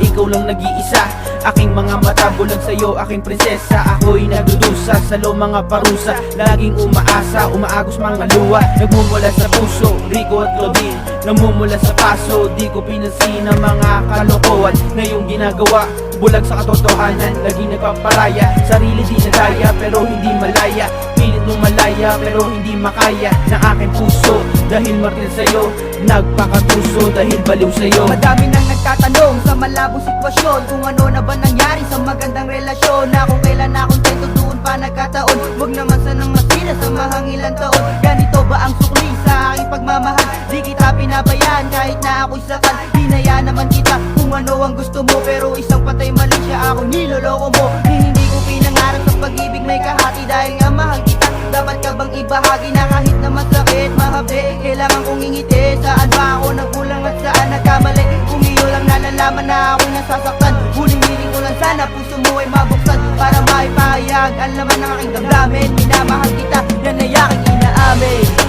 ikaw lang nag-iisa. Aking mga mata bulag sa'yo, aking prinsesa. Ako'y nagdudusa sa lo mga parusa. Laging umaasa, umaagos mga luwa Nagmumula sa puso, Rico at Claudine Namumula sa paso, di ko pinansin ang mga kalokohan Na iyong ginagawa. Bulag sa katotohanan, laging nagpaparaya Sarili di nadaya, pero hindi malaya Pilit mong malaya, pero hindi makaya Ng aking puso, dahil martil sa'yo Nagpakatuso, dahil baliw sa'yo. Madami nang nagtatanong sa malabong sitwasyon Kung ano na ba nangyari sa magandang relasyon. Na kung kailan na kontento doon pa nagkataon? Huwag naman sanang masira sa mahang ilang taon. Ganito ba ang sukli sa aking pagmamahal? Di kita pinabayaan kahit na ako'y sakal. Hinaya naman kita kung ano ang gusto mo Pero isang patay mali siya ako niloloko mo. Di hindi ko pinangarap sa pag-ibig may kahati Dahil nga mahal Dapat ka bang ibahagi na kahit na masakit? Mahabi, kailangan kong ingiti. Saan ba ako nagkulang at saan nagkamali? Kung iyo lang nalalaman na ako'y nasasaktan Huling hiling ko lang sana puso mo ay mabuksan. Para maipahayag ang laman ng aking damdamin Minamahal kita, yan ay aking inaamin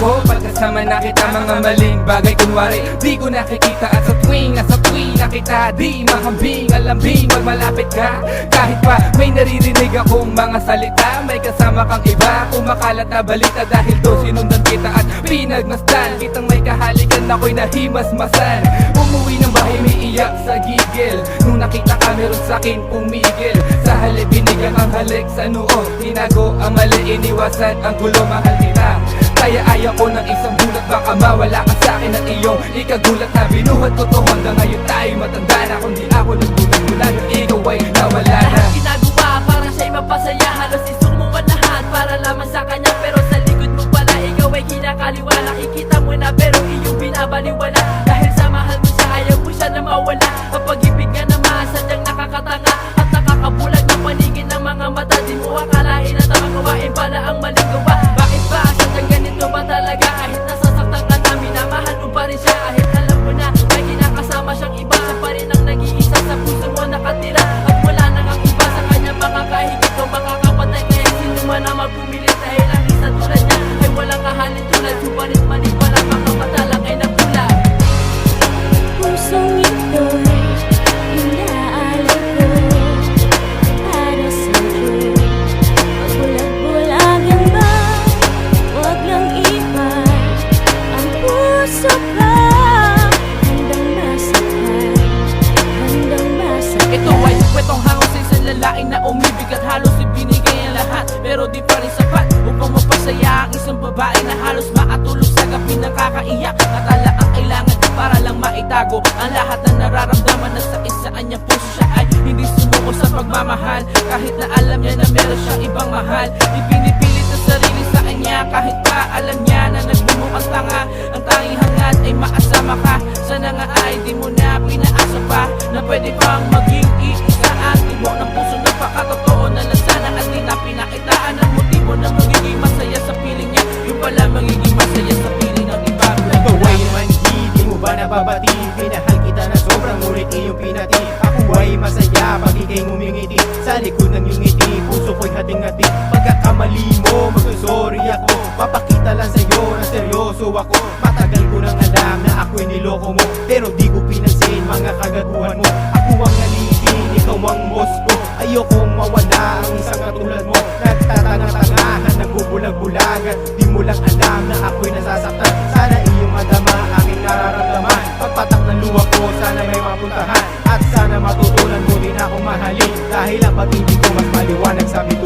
ko. Pagkasama na kita mga maling bagay. Kunwari di ko nakikita. At sa tuwing nasa tuwing na kita Di mahambing alambing. Wag malapit ka Kahit pa may naririnig akong mga salita May kasama kang iba. Kumakalat na balita Dahil do sinundan kita at pinagmasdan. Kitang may kahalikan ako'y nahimasmasan. Umuwi ng bahay may iyak sa gigil. Nung nakita ka meron sa'kin pumigil Sa halip binigyan ang halik sa noo. Tinago ang mali iniwasan ang gulo mahal kaya ayaw ko ng isang bulat Baka mawala ka sa akin at iyong ikagulat na binuhat. Ko to Hanggang ngayon tayo matanda na. Kundi ako nagbulat mula nung ikaw ay nawala na. Lahat ginagawa para siya'y mapasaya Halos isumuwan lahat para lamang sa kanya. Pero sa likod mo pala ikaw ay kinakaliwa Nakikita mo na pero iyong binabaliwala. Dahil sa mahal mo siya ayaw mo siya na mawala. Kapag ibig ka naman sadyang nakakatanga At nakakabulag ng paningin ng mga mata. Di mo akalain at ang gawain pala ang maling na halos makatulog sa gabi. Ng kakaiyak At ala ang kailangan para lang maitago ang lahat na nararamdaman na sa isaan niya puso siya ay hindi sumuko sa pagmamahal. Kahit na alam niya na meron siyang ibang mahal Ipinipilit ang sarili sa kanya. Kahit pa alam niya na nagbumukhang masaya pag ikay ngumingiti Sa likod ng iyong ngiti, puso ko'y hating-hati Pagkakamali mo, magsusorry ako. Papakita lang sa'yo na seryoso ako. Matagal ko nang alam na ako'y niloko mo. Pero di ko pinansin mga kagaguhan mo. Ako ang alipin, ikaw ang boss ko. Ayokong mawala ang isang katulad mo. Nagtatanga-tangahan, nagbubulag-bulagan Di mo lang alam na ako'y nasasaktan. Sana iyong madama aking nararamdaman. Pagpatak ng luha ko, sana may mapuntahan At sana matutunan mo din akong mahalin Dahil ang pag-ibig ko mas maliwanag sa bituin